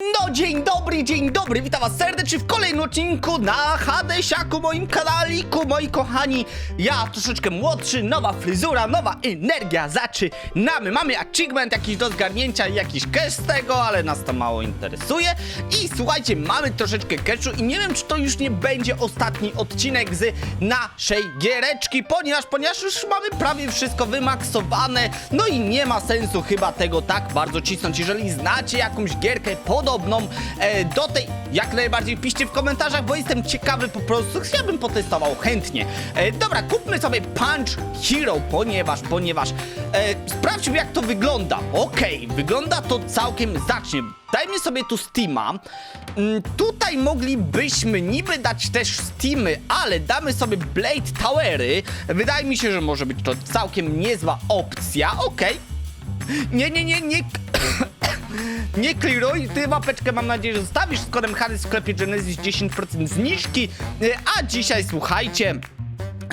No dzień dobry, dzień dobry, witam was serdecznie w kolejnym odcinku na Hadesiaku, moim kanaliku, moi kochani. Ja troszeczkę młodszy, nowa fryzura, nowa energia, zaczynamy. Mamy achievement jakiś do zgarnięcia i jakiś cash z tego, ale nas to mało interesuje. I słuchajcie, mamy troszeczkę cashu i nie wiem, czy to już nie będzie ostatni odcinek z naszej giereczki, ponieważ, ponieważ już mamy prawie wszystko wymaksowane, no i nie ma sensu chyba tego tak bardzo cisnąć. Jeżeli znacie jakąś gierkę podobną e, do tej, jak najbardziej piszcie w komentarzach, bo jestem ciekawy po prostu, chciałbym potestował chętnie. E, dobra, kupmy sobie Punch Hero, ponieważ, ponieważ e, sprawdźmy jak to wygląda. Okej, wygląda to całkiem zacznie. Dajmy sobie tu Steama. Mm, tutaj moglibyśmy niby dać też Steamy, ale damy sobie Blade Towery. Wydaje mi się, że może być to całkiem niezła opcja. Okej. Nie, nie, nie, nie. Nie clearuj, ty mapeczkę mam nadzieję, że zostawisz z kodem Harry w sklepie Genesis 10% zniżki. E, A dzisiaj słuchajcie.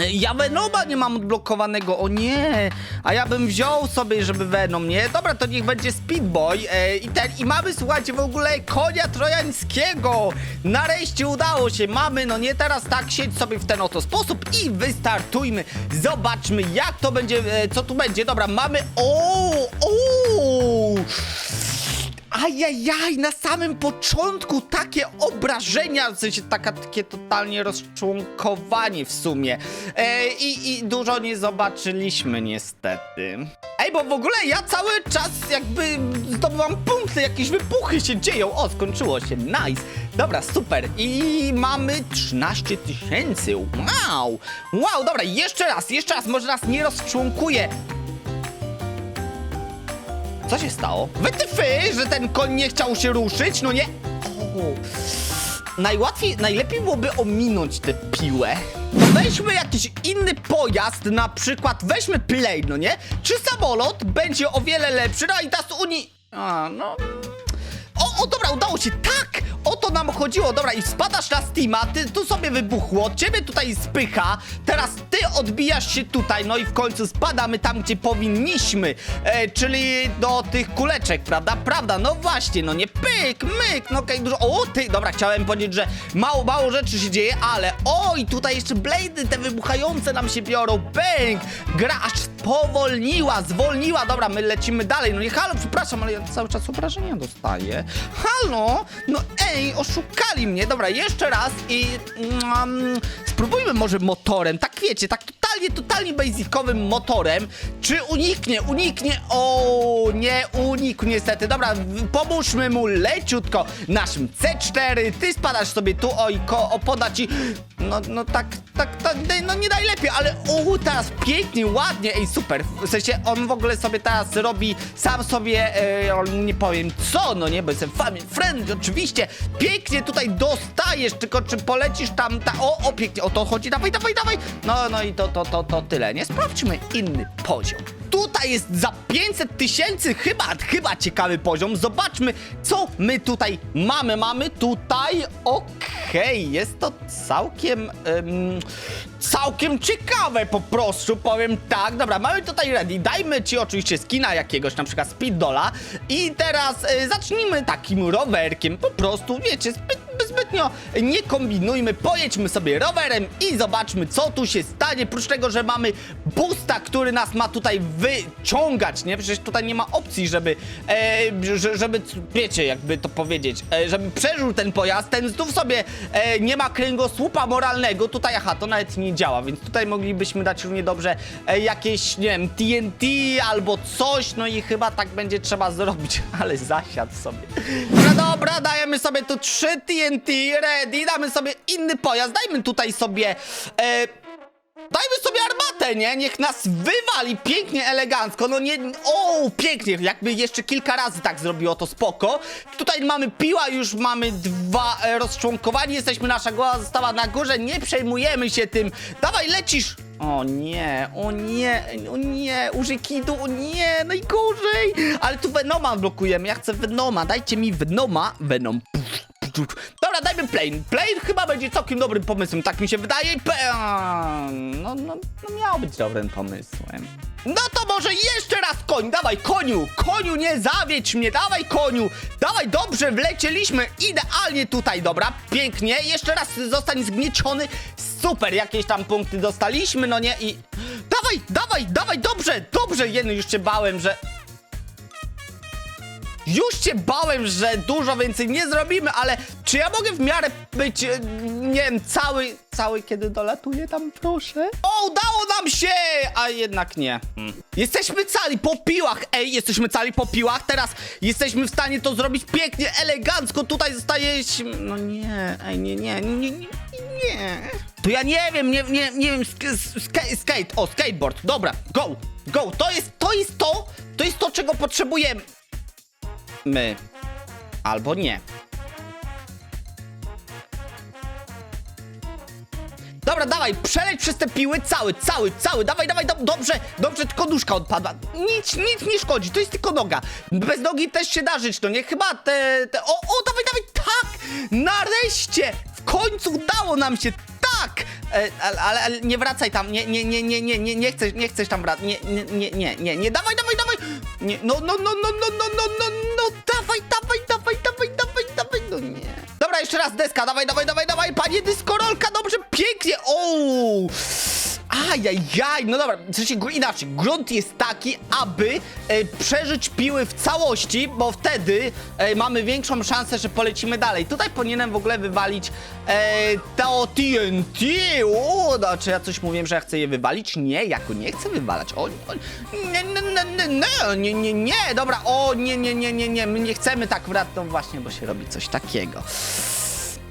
e, Ja Venoma nie mam odblokowanego, o nie! A ja bym wziął sobie, żeby Venom, nie? Dobra, to niech będzie Speedboy e, i ten, i mamy, słuchajcie, w ogóle konia trojańskiego! Nareszcie udało się, mamy, no nie teraz tak, siedź sobie w ten oto sposób i wystartujmy! Zobaczmy, jak to będzie, e, co tu będzie, dobra, mamy, o, o! Ajajaj, na samym początku takie obrażenia, w sensie taka, takie totalnie rozczłonkowanie w sumie. E, i, I dużo nie zobaczyliśmy niestety. Ej, bo w ogóle ja cały czas jakby zdobywam punkty, jakieś wybuchy się dzieją. O, skończyło się, nice. Dobra, super. I mamy 13 tysięcy, wow. Wow, dobra, jeszcze raz, jeszcze raz, może nas nie rozczłonkuje. Co się stało? Wytyfy, że ten koń nie chciał się ruszyć, no nie? O. Najłatwiej, najlepiej byłoby ominąć tę piłę. Weźmy jakiś inny pojazd, na przykład weźmy plane, no nie? Czy samolot będzie o wiele lepszy? No i teraz Uni... A, no... Dobra, udało się, tak! O to nam chodziło, dobra, i spadasz na Steama, ty tu sobie wybuchło, ciebie tutaj spycha, teraz ty odbijasz się tutaj, no i w końcu spadamy tam, gdzie powinniśmy, e, czyli do tych kuleczek, prawda? Prawda, no właśnie, no nie pyk, myk, no okej, dużo, o ty, dobra, chciałem powiedzieć, że mało, mało rzeczy się dzieje, ale oj, tutaj jeszcze blady te wybuchające nam się biorą, bęk, gra aż spowolniła, zwolniła, dobra, my lecimy dalej, no nie, halo, przepraszam, ale ja cały czas obrażenia dostaję, halo, no ej, oszukali mnie, dobra, jeszcze raz i mm, spróbujmy może motorem, tak wiecie, tak totalnie, totalnie basicowym motorem, czy uniknie, uniknie, o nie, unikł niestety, dobra, pomóżmy mu leciutko. Naszym C4, ty spadasz sobie tu, oj, ko, o, poda ci, no, no tak, tak, tak, no nie najlepiej, ale u, teraz pięknie, ładnie, ej, super, w sensie on w ogóle sobie teraz robi sam sobie, e, nie powiem co, no nie, bo jestem family friendly, oczywiście, pięknie tutaj dostajesz, tylko czy polecisz tam, ta, o, o, pięknie, o to chodzi, dawaj, dawaj, dawaj, no, no i to, to, to, to tyle, nie, sprawdźmy inny poziom. Tutaj jest za 500 tysięcy, chyba, chyba ciekawy poziom. Zobaczmy, co my tutaj mamy. Mamy tutaj, okej, jest to całkiem, em, całkiem ciekawe po prostu, powiem tak. Dobra, mamy tutaj ready. Dajmy ci oczywiście skina jakiegoś, na przykład Speeddola. I teraz e, zacznijmy takim rowerkiem. Po prostu, wiecie, zbyt zbytnio nie kombinujmy, pojedźmy sobie rowerem i zobaczmy, co tu się stanie. Prócz tego, że mamy boosta, który nas ma tutaj wyciągać, nie? Przecież tutaj nie ma opcji, żeby, e, że- żeby, wiecie, jakby to powiedzieć, e, żeby przeżył ten pojazd, ten znów sobie e, nie ma kręgosłupa moralnego. Tutaj, aha, to nawet nie działa, więc tutaj moglibyśmy dać równie dobrze e, jakieś, nie wiem, TNT albo coś, no i chyba tak będzie trzeba zrobić, ale zasiadł sobie. No dobra, dajemy sobie tu 3 TNT, ready, damy sobie inny pojazd, dajmy tutaj sobie... E, Dajmy sobie armatę, nie? Niech nas wywali pięknie, elegancko. No nie. O, pięknie. Jakby jeszcze kilka razy tak zrobiło, to spoko. Tutaj mamy piła, już mamy dwa e, rozczłonkowani. Jesteśmy, nasza głowa została na górze. Nie przejmujemy się tym. Dawaj, lecisz. O nie, o nie, o nie, użyj kidu, o nie, najgorzej. Ale tu Venoma blokujemy. Ja chcę Venoma. Dajcie mi Venoma. Venom. Dobra, dajmy plane. Plane chyba będzie całkiem dobrym pomysłem, tak mi się wydaje. No, no, no miał być dobrym pomysłem. No to może jeszcze raz koń, dawaj koniu, koniu nie zawiedź mnie, dawaj koniu, dawaj dobrze, wlecieliśmy. Idealnie tutaj, dobra, pięknie, jeszcze raz zostań zgnieciony, super, jakieś tam punkty dostaliśmy, no nie? I... Dawaj, dawaj, dawaj, dobrze, dobrze, jeden już cię bałem, że... Już się bałem, że dużo więcej nie zrobimy, ale czy ja mogę w miarę być, e, nie wiem, cały, cały kiedy dolatuję tam, proszę? O, udało nam się! A jednak nie. Hmm. Jesteśmy cali po piłach, ej, jesteśmy cali po piłach, teraz jesteśmy w stanie to zrobić pięknie, elegancko, tutaj zostaje... No nie, ej, nie, nie, nie, nie, nie. To ja nie wiem, nie, nie, nie wiem, sk- sk- skate, o, skateboard, dobra, go, go, to jest, to jest to, to jest to, czego potrzebujemy. My. Albo nie. Dobra, dawaj, przeleć przez te piły cały, cały, cały, dawaj, dawaj, do, dobrze, dobrze, tylko nóżka odpadła. Nic, nic nie szkodzi, to jest tylko noga. Bez nogi też się da żyć, no nie? Chyba te, te, o, o, dawaj, dawaj, tak! Nareszcie! W końcu udało nam się, tak! E, ale, ale, ale nie wracaj tam, nie, nie, nie, nie, nie, nie, nie chcesz, nie chcesz tam wracać, nie, nie, nie, nie, nie, nie, dawaj, dawaj, dawaj! Nie, no, no, no, no, no, no, no, no, no, dawaj, dawaj, dawaj, dawaj, dawaj, dawaj, no nie. Dobra, jeszcze raz deska, dawaj, dawaj, dawaj, dawaj, panie dyskorolka! Ajajaj, no dobra, w sensie inaczej, grunt jest taki, aby e, przeżyć piły w całości, bo wtedy e, mamy większą szansę, że polecimy dalej. Tutaj powinienem w ogóle wywalić e, to TNT, o, no, czy ja coś mówiłem, że ja chcę je wywalić? Nie, jako nie chcę wywalać, o, o nie, nie, nie, nie, nie, nie, nie, dobra, o, nie, nie, nie, nie, nie, my nie chcemy tak, wrat- no właśnie, bo się robi coś takiego.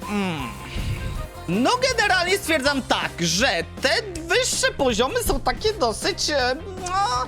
Mm. No generalnie stwierdzam tak, że te wyższe poziomy są takie dosyć... E, no,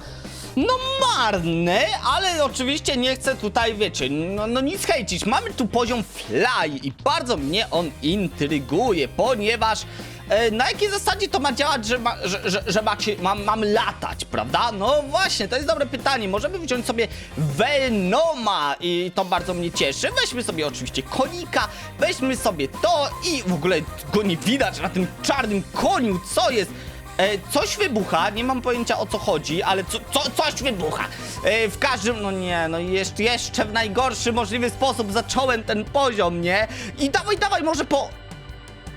no marne, ale oczywiście nie chcę tutaj, wiecie, no, no nic hejcić. Mamy tu poziom fly i bardzo mnie on intryguje, ponieważ e, na jakiej zasadzie to ma działać, że, ma, że, że, że macie, mam, mam latać, prawda? No właśnie, to jest dobre pytanie. Możemy wziąć sobie Venoma i to bardzo mnie cieszy. Weźmy sobie oczywiście konika, weźmy sobie to i w ogóle go nie widać na tym czarnym koniu, co jest? E, coś wybucha, nie mam pojęcia o co chodzi, ale co, co, coś wybucha. E, w każdym, no nie, no jeszcze, jeszcze w najgorszy możliwy sposób zacząłem ten poziom, nie? I dawaj, dawaj, może po...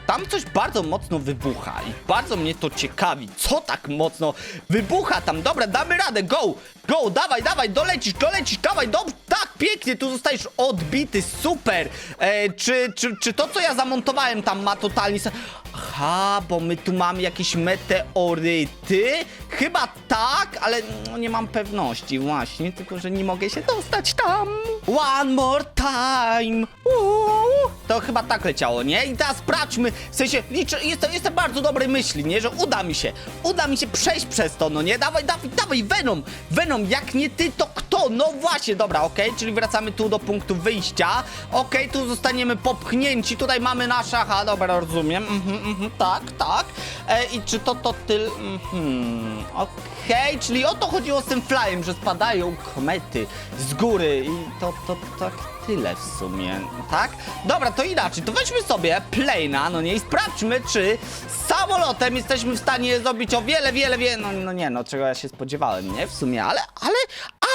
Tam coś bardzo mocno wybucha i bardzo mnie to ciekawi, co tak mocno wybucha tam. Dobra, damy radę, go, go, dawaj, dawaj, dolecisz, dolecisz, dawaj, dobrze, tak, pięknie, tu zostajesz odbity, super. E, czy, czy, czy to, co ja zamontowałem tam ma totalnie... Aha, bo my tu mamy jakieś meteoryty? Chyba tak, ale no, nie mam pewności właśnie, tylko że nie mogę się dostać tam. One more time. Uuu. To chyba tak leciało, nie? I teraz sprawdźmy, w sensie liczę, jestem, jestem bardzo dobrej myśli, nie? Że uda mi się, uda mi się przejść przez to, no nie? Dawaj, dawaj, dawaj, Venom, Venom, jak nie ty, to kto? No właśnie, dobra, okej, czyli wracamy tu do punktu wyjścia, okej, tu zostaniemy popchnięci, tutaj mamy nasze, aha, dobra, rozumiem, mhm, mhm, tak, tak, e, i czy to to tyl, mhm, okej, czyli o to chodziło z tym flyem, że spadają komety z góry i to, to, tak tyle w sumie, tak? Dobra, to inaczej, to weźmy sobie plana, no nie, i sprawdźmy, czy z samolotem jesteśmy w stanie zrobić o wiele, wiele, wiele, no, no nie, no czego ja się spodziewałem, nie, w sumie, ale, ale,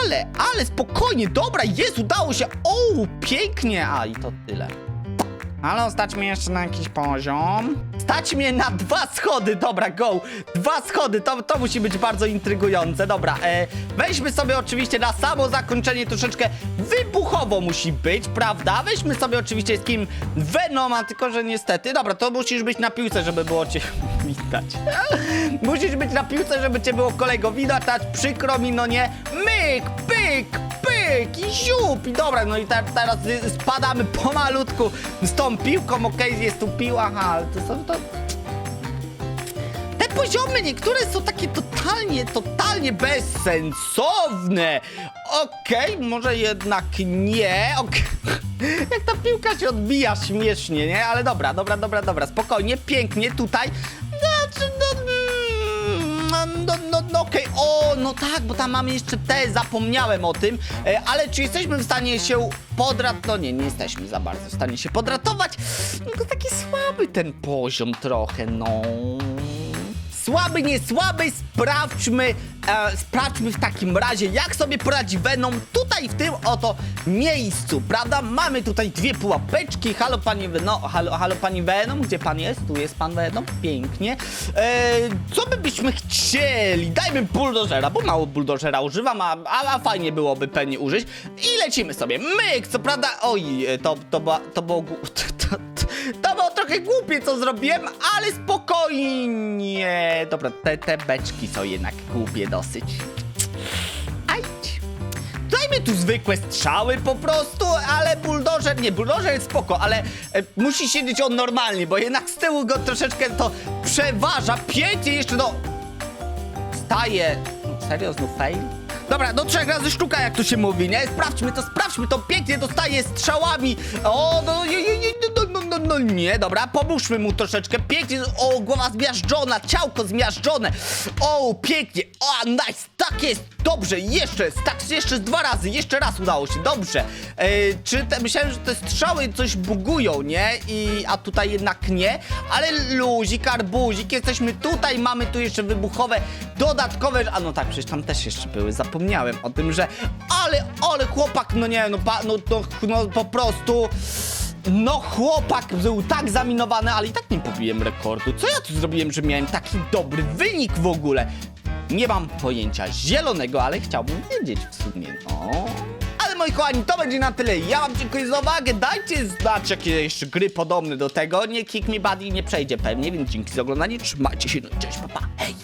ale, ale, spokojnie, dobra, jest, udało się, o, pięknie, a i to tyle. Ale stać mnie jeszcze na jakiś poziom. Stać mnie na dwa schody, dobra, go. Dwa schody, to, to musi być bardzo intrygujące. Dobra, e, weźmy sobie oczywiście na samo zakończenie troszeczkę wybuchowo musi być, prawda? Weźmy sobie oczywiście z kim Venoma, tylko że niestety, dobra, to musisz być na piłce, żeby było cię widać. musisz być na piłce, żeby cię było kolego widać, przykro mi, no nie. Myk, pyk, pyk i ziup i dobra, no i te, teraz y, spadamy pomalutku z tą piłką, okej, jest tu piła, aha, to są to... Te poziomy niektóre są takie totalnie, totalnie bezsensowne. Okej, może jednak nie. Okej. Jak ta piłka się odbija śmiesznie, nie? Ale dobra, dobra, dobra, dobra, spokojnie, pięknie tutaj. Znaczy, no, no, no, no okej, o, no tak, bo tam mamy jeszcze te, zapomniałem o tym, e, ale czy jesteśmy w stanie się podrat... No nie, nie jesteśmy za bardzo w stanie się podratować, no to taki słaby ten poziom trochę, no... Słaby, nie słaby, sprawdźmy, e, sprawdźmy w takim razie, jak sobie poradzi Venom tutaj w tym oto miejscu, prawda? Mamy tutaj dwie pułapeczki, halo panie Venom, halo, halo pani Venom, gdzie pan jest? Tu jest pan Venom, pięknie. E, co by byśmy chcieli? Dajmy buldożera, bo mało buldożera używam, a, a, a fajnie byłoby Penny użyć. I lecimy sobie, myk, co prawda, oj, to, to, była, to było... To, to, głupie, co zrobiłem, ale spokojnie. Dobra, te, beczki są jednak głupie dosyć. Ajdź. Dajmy tu zwykłe strzały po prostu, ale buldożer, nie, buldożer jest spoko, ale e, musi siedzieć on normalnie, bo jednak z tyłu go troszeczkę to przeważa. Pięknie jeszcze do... Staje... Serio, znów fail? Dobra, do trzech razy sztuka, jak to się mówi, nie? Sprawdźmy to, sprawdźmy to, pięknie dostaje strzałami. O, no, nie, nie, no, no, no, no, nie, dobra, pomóżmy mu troszeczkę. Pięknie, o, głowa zmiażdżona, ciałko zmiażdżone. O, pięknie, o, nice, tak jest, dobrze, jeszcze, tak, jeszcze dwa razy, jeszcze raz udało się, dobrze. E, czy te, myślałem, że te strzały coś bugują, nie? I, a tutaj jednak nie, ale luzik, arbuzik, jesteśmy tutaj, mamy tu jeszcze wybuchowe, dodatkowe, a no tak, przecież tam też jeszcze były, zapomniałem o tym, że, ale, ale chłopak, no nie, no, pa, no, no, no po prostu... No chłopak był tak zaminowany, ale i tak nie pobiłem rekordu. Co ja tu zrobiłem, że miałem taki dobry wynik w ogóle? Nie mam pojęcia zielonego, ale chciałbym wiedzieć w sumie, no. Ale moi kochani, to będzie na tyle. Ja wam dziękuję za uwagę. Dajcie znać, jakie jeszcze gry podobne do tego. Nie Kick Me Buddy nie przejdzie pewnie, więc dzięki za oglądanie. Trzymajcie się, no cześć, papa. Hej!